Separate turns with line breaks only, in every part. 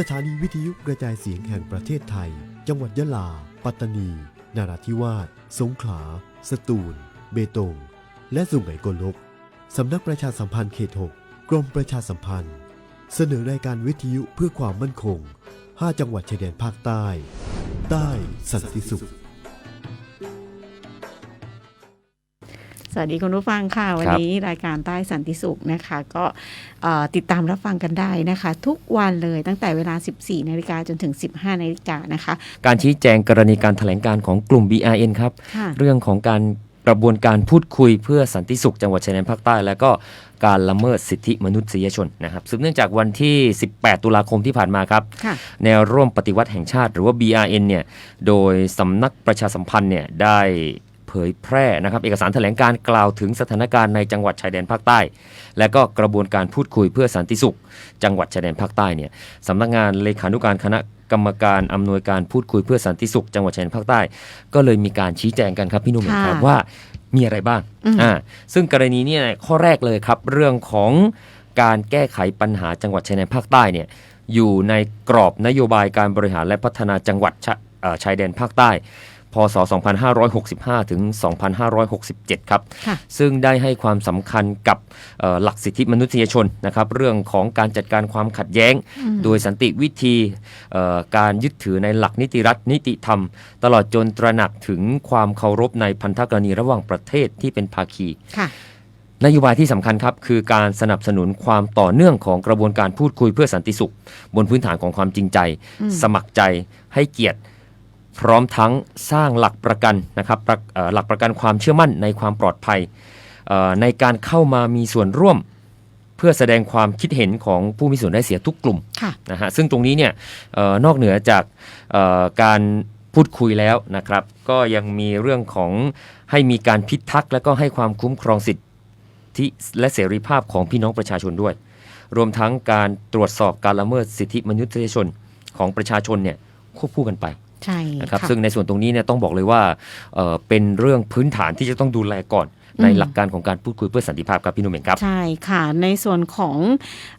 สถานีวิทยุกระจายเสียงแห่งประเทศไทย จังหวัดยะลา ปัตตานีนาราธิวาส สงขลา สตูล เบตง และสุไหงโกลก สำนักประชาสัมพันธ์เขต 6 กรมประชาสัมพันธ์ เสนอรายการวิทยุเพื่อความมั่นคง 5 จังหวัดชายแดนภาคใต้ ใต้สันติสุข
วัสดีคุณผู้ฟังค่ะ วันนี้รายการใต้สันติสุขนะคะ ก็เอ่อติดตามรับฟังกันได้นะคะ ทุกวันเลยตั้งแต่เวลา 14 นาฬิกาจนถึง 15 นาฬิกานะคะ
การชี้แจงกรณีการแถลงการของกลุ่ม BRN ครับ
ค่ะ
เรื่องของการกระบวนการพูดคุยเพื่อสันติสุขจังหวัดชายแดนภาคใต้ และก็การละเมิดสิทธิมนุษยชนนะครับสืบเนื่องจากวันที่ 18 ตุลาคมที่ผ่านมาครับ
ค่ะ
แนวร่วมปฏิวัติแห่งชาติหรือว่า BRN เนี่ย โดยสำนักประชาสัมพันธ์เนี่ยได้เผ ยแพร่นะครับเอกสารแถลงการกล่าวถึงสถานการณ์ในจังหวัดชายแดนภาคใต้ และก็กระบวนการพูดคุยเพื่อสันติสุข จังหวัดชายแดนภาคใต้เนี่ยสำนักงานเลขานุการคณะกรรมการอำนวยการพูดคุยเพื่อสันติสุข จังหวัดชายแดนภาคใต้ ก็เลยมีการชี้แจงกันครับพี่หนุ่ม
ค่ะ
ครับว่ามีอะไรบ้าง
อืม
อ่าซึ่งกรณีเนี้ข้อแรกเลยครับเรื่องของการแก้ไขปัญหาจังหวัดชายแดนภาคใต้เนี่ยอยู่ในกรอบนโยบายการบริหารและพัฒนาจังหวัดชะเอ่อชายแดนภาคใต้ พศ 2565 ถึง 2567 ครับ
ค่ะ
ซึ่งได้ให้ความสำคัญกับเอ่อหลักสิทธิมนุษยชนนะครับเรื่องของการจัดการความขัดแย้ง โดยสันติวิธีเอ่อการยึดถือในหลักนิติรัฐนิติธรรม ตลอดจนตระหนักถึงความเคารพในพันธกรณีระหว่างประเทศที่เป็นภาคี
ค่ะ
นโยบายที่สำคัญครับ คือการสนับสนุนความต่อเนื่องของกระบวนการพูดคุยเพื่อสันติสุข บนพื้นฐานของความจริงใจ
อืม
สมัครใจให้เกียรติ พร้อมทั้งสร้างหลักประกันนะครับประเอ่อหลักประกันความเชื่อมั่นในความปลอดภัยเอ่อในการเข้ามามีส่วนร่วมเพื่อแสดงความคิดเห็นของผู้มีส่วนได้เสียทุกกลุ่ม
ค่ะ
นะฮะซึ่งตรงนี้เนี่ยเออนอกเหนือจากเอ่อการพูดคุยแล้วนะครับ ก็ยังมีเรื่องของให้มีการพิทักษ์และก็ให้ความคุ้มครองสิทธิและเสรีภาพของพี่น้องประชาชนด้วย รวมทั้งการตรวจสอบการละเมิดสิทธิมนุษยชนของประชาชนเนี่ยควบคู่กันไป
ใช่
นะครับ
ค่ะ
ซึ่งในส่วนตรงนี้เนี่ยต้องบอกเลยว่าเอ่อเป็นเรื่องพื้นฐานที่จะต้องดูแลก่อนใน
อืม
หลักการของการพูดคุยเพื่อสันติภาพครับพี่หนุ่มเองครับ
ใช่ค่ะ ในส่วนของ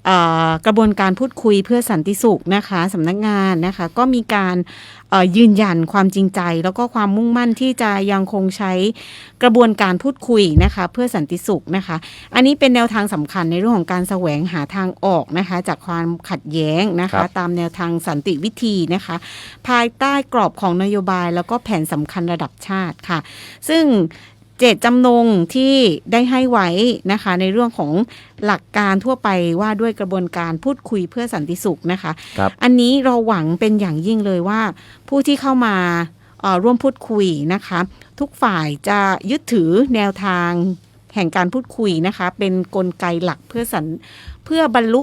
เออกระบวนการพูดคุยเพื่อสันติสุขนะคะสำนักงานนะคะ ก็มีการเอ่อ ยืนยันความจริงใจ แล้วก็ความมุ่งมั่นที่จะยังคงใช้กระบวนการพูดคุยนะคะ เพื่อสันติสุขนะคะ อันนี้เป็นแนวทางสำคัญในเรื่องของการแสวงหาทางออกนะคะ จากความขัดแย้งนะ
ครั
คะ
บ
ตามแนวทางสันติวิธีนะคะ ภายใต้กรอบของนโยบายแล้วก็แผนสำคัญระดับชาติค่ะ ซึ่ง เจตจำนงที่ได้ให้ไว้นะคะ ในเรื่องของหลักการทั่วไปว่าด้วยกระบวนการพูดคุยเพื่อสันติสุขนะคะ
ครับ
อันนี้เราหวังเป็นอย่างยิ่งเลยว่า ผู้ที่เข้ามาเอ่อร่วมพูดคุยนะคะ ทุกฝ่ายจะยึดถือแนวทางแห่งการพูดคุยนะคะ เป็นนกลไกหลักเพื่อสันเพื่อบรรลุ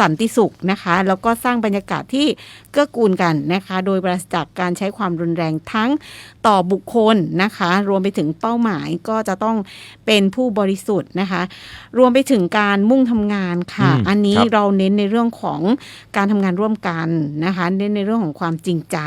สันติสุขนะคะ แล้วก็สร้างบรรยากาศที่เกื้อกูลกันนะคะ โดยปราศจากการใช้ความรุนแรงทั้งต่อบุคคลนะคะ รวมไปถึงเป้าหมายก็จะต้องเป็นผู้บริสุทธิ์นะคะ รวมไปถึงการมุ่งทำงานค่ะ
อืม
อันนี้
ครับ
เราเน้นในเรื่องของการทำงานร่วมกันนะคะ เน้นในเรื่องของความจริงใจ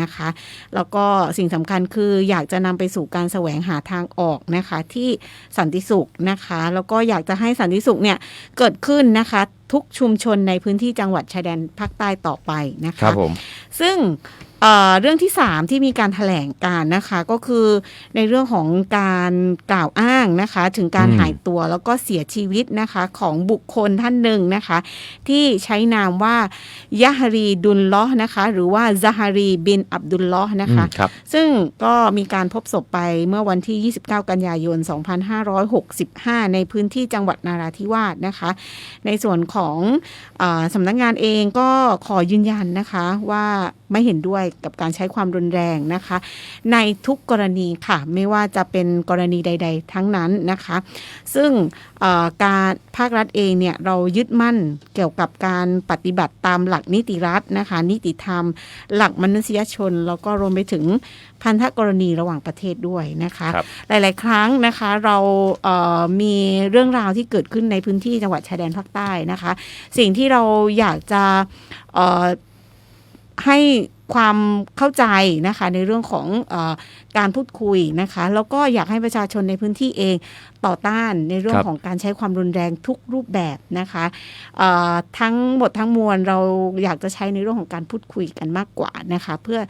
นะคะ แล้วก็สิ่งสำคัญคืออยากจะนำไปสู่การแสวงหาทางออกนะคะที่สันติสุขนะคะ แล้วก็อยากจะให้สันติสุขเนี่ยเกิดขึ้นนะคะ ทุกชุมชนในพื้นที่จังหวัดชายแดนภาคใต้ต่อไปนะ
ครั
คะ
บผม
ซึ่ง เอ่อเรื่องที่ 3 ที่มีการถแถลงการนะคะก็คือในเรื่องของการกล่าวอ้างนะคะ ถึงการ
อืม
หายตัวแล้วก็เสียชีวิตนะคะของบุคคลท่านหนึ่งนะคะ ที่ใช้นามว่ายะฮารีดุลลอฮ์นะคะ หรือว่าซาฮารีบินอับดุลลอฮ์นะคะ
อืมครับ
ซึ่งก็มีการพบศพไปเมื่อวันที่ 29 กันยายน 2565 ในพื้นที่จังหวัดนาราธิวาสนะคะ ในส่วนของอาสำนักงานเองก็ขอยืนยันนะคะว่า ไม่เห็นด้วยกับการใช้ความรุนแรงนะคะ ในทุกกรณีค่ะไม่ว่าจะเป็นกรณีใด ๆ ทั้งนั้นนะคะ ซึ่งเอ่อการภาครัฐเองเนี่ยเรายึดมั่นเกี่ยวกับการปฏิบัติตามหลักนิติรัฐนะคะ นิติธรรม หลักมนุษยชน แล้วก็รวมไปถึงพันธกรณีระหว่างประเทศด้วยนะคะ
ครับ
หลาย ๆ ครั้งนะคะเราเอ่อมีเรื่องราวที่เกิดขึ้นในพื้นที่จังหวัดชายแดนภาคใต้นะคะ สิ่งที่เราอยากจะเอ่อ ให้ ความเข้าใจนะคะในเรื่องของเออการพูดคุยนะคะแล้วก็อยากให้ประชาชนในพื้นที่เองต่อต้านในเรื่อง
ครับ
ของการใช้ความรุนแรงทุกรูปแบบนะคะเอ่อทั้งหมดทั้งมวลเราอยากจะใช้ในเรื่องของการพูดคุยกันมากกว่านะคะเพื่อ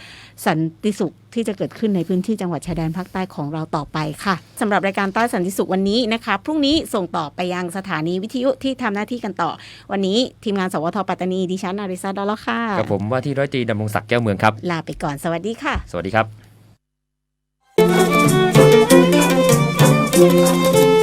สันติสุขที่จะเกิดขึ้นในพื้นที่จังหวัดชายแดนภาคใต้ของเราต่อไปค่ะสำหรับรายการใต้สันติสุขวันนี้นะคะพรุ่งนี้ส่งต่อไปยังสถานีวิทยุที่ทำหน้าที่กันต่อ วันนี้ทีมงานสวทปัตตานีดิฉันอาริซาดอลลาร์ค่ะ
กับผมว่าที่ร้อยตรีดำรงศักดิ์แก้วเมืองครับ
ลาไปก่อนสวัสดีค่ะ
สวัสดีครับ
Thank you.